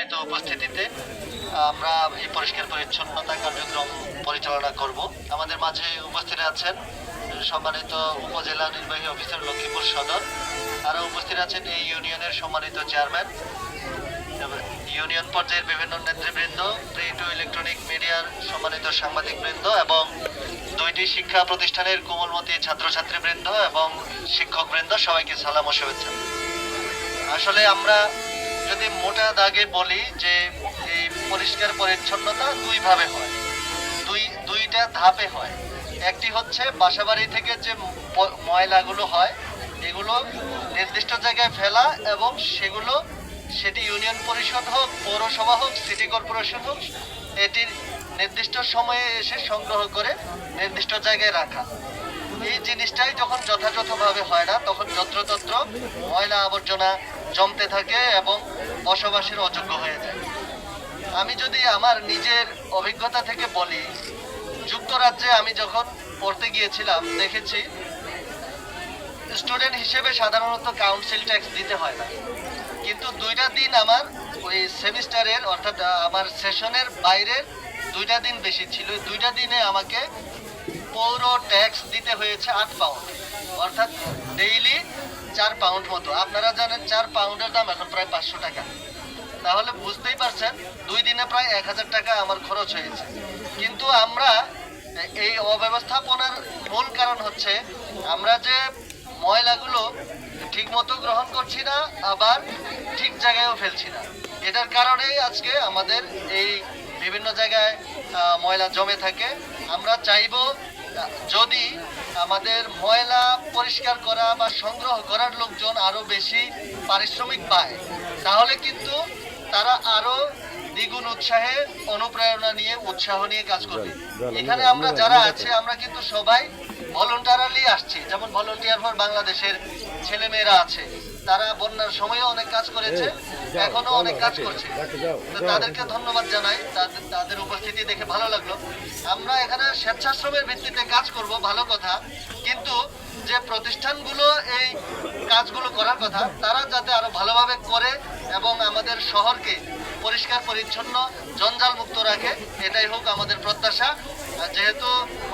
সম্মানিত উপস্থিতিতে আমরা এই পরিষ্কার পরিচ্ছন্নতা কার্যক্রম পরিচালনা করব। আমাদের মাঝে উপস্থিত আছেন সম্মানিত উপজেলা নির্বাহী অফিসার লক্ষ্মীপুর সদর। আরও উপস্থিত আছেন এই ইউনিয়নের সম্মানিত চেয়ারম্যান। ইউনিয়ন পর্যায়ের বিভিন্ন নেতৃবৃন্দ প্রিন্ট ও ইলেকট্রনিক মিডিয়ার সম্মানিত সাংবাদিকবৃন্দ এবং দুইটি শিক্ষা প্রতিষ্ঠানের কোমলমতি ছাত্রছাত্রীবৃন্দ এবং শিক্ষকবৃন্দ সবাইকে সালাম ও শুভেচ্ছা। আসলে আমরা যদি মোটা দাগে বলি যে এই পরিষ্কার পরিচ্ছন্নতা দুই ভাবে হয়। দুই, দুইটা ধাপে হয়। একটি হচ্ছে বাসাবাড়ি থেকে যে ময়লাগুলো হয়, এগুলো নির্দিষ্ট জায়গায় ফেলা এবং সেগুলো সেটি ইউনিয়ন পরিষদ হোক, পৌরসভা হোক, সিটি কর্পোরেশন হোক, এটির নির্দিষ্ট সময়ে এসে সংগ্রহ করে নির্দিষ্ট জায়গায় রাখা। এই জিনিসটাই যখন যথাযথভাবে হয় না, তখন যত্রতত্র ময়লা আবর্জনা জমতে থাকে এবং বসবাসের অযোগ্য হয়ে যায়। আমি যদি আমার নিজের অভিজ্ঞতা থেকে বলি, যুক্তরাজ্যে আমি যখন পড়তে গিয়েছিলাম, দেখেছি স্টুডেন্ট হিসেবে সাধারণত কাউন্সিল ট্যাক্স দিতে হয় না। কিন্তু দুইটা দিন আমার ওই সেমিস্টারের, অর্থাৎ আমার সেশনের বাইরের দুইটা দিন বেশি ছিল। দুইটা দিনে আমাকে পৌর ট্যাক্স দিতে হয়েছে আট পাউন্ড। অর্থাৎ ডেইলি চার পাউন্ড মতো। আপনারা জানেন চার পাউন্ডের দাম এখন প্রায় পাঁচশো টাকা। তাহলে বুঝতেই পারছেন, দুই দিনে প্রায় এক হাজার টাকা আমার খরচ হয়েছে। কিন্তু আমরা এই অব্যবস্থাপনার মূল কারণ হচ্ছে, আমরা যে ময়লাগুলো ঠিক মতো গ্রহণ করছি না, আবার ঠিক জায়গায়ও ফেলছি না। এটার কারণেই আজকে আমাদের এই বিভিন্ন জায়গায় ময়লা জমে থাকে। আমরা চাইব যদি আমাদের ময়লা পরিষ্কার করা বা সংগ্রহ করার লোকজন আরও বেশি পারিশ্রমিক পায়। তাহলে কিন্তু তারা আরও দ্বিগুণ উৎসাহে অনুপ্রেরণা নিয়ে উৎসাহ নিয়ে কাজ করবে এখানে আমরা যারা আছে আমরা কিন্তু সবাই ভলেন্টারালি আসছি। যেমন ভলেন্টিয়ার ফর বাংলাদেশের ছেলেমেয়েরা আছে তারা বন্যার সময়ও অনেক কাজ করেছে এখনও অনেক কাজ করছে। তো তাদেরকে ধন্যবাদ জানাই তাদের তাদের উপস্থিতি দেখে ভালো লাগল। আমরা এখানে স্বেচ্ছাশ্রমের ভিত্তিতে কাজ করব ভালো কথা। কিন্তু যে প্রতিষ্ঠানগুলো এই কাজগুলো করার কথা তারা যাতে আরও ভালোভাবে করে এবং আমাদের শহরকে পরিষ্কার, পরিচ্ছন্ন, জঞ্জাল মুক্ত রাখে। এটাই হোক আমাদের প্রত্যাশা। যেহেতু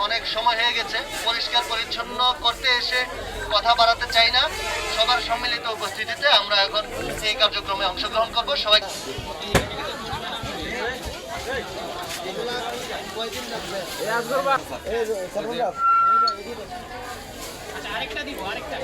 অনেক সময় হয়ে গেছে, পরিষ্কার, পরিচ্ছন্ন করতে এসে কথা বাড়াতে চাই না। সবার সম্মিলিত উপস্থিতিতে আমরা এখন এই কার্যক্রমে অংশগ্রহণ করব। সবাই আরেকটা দিব আরেকটা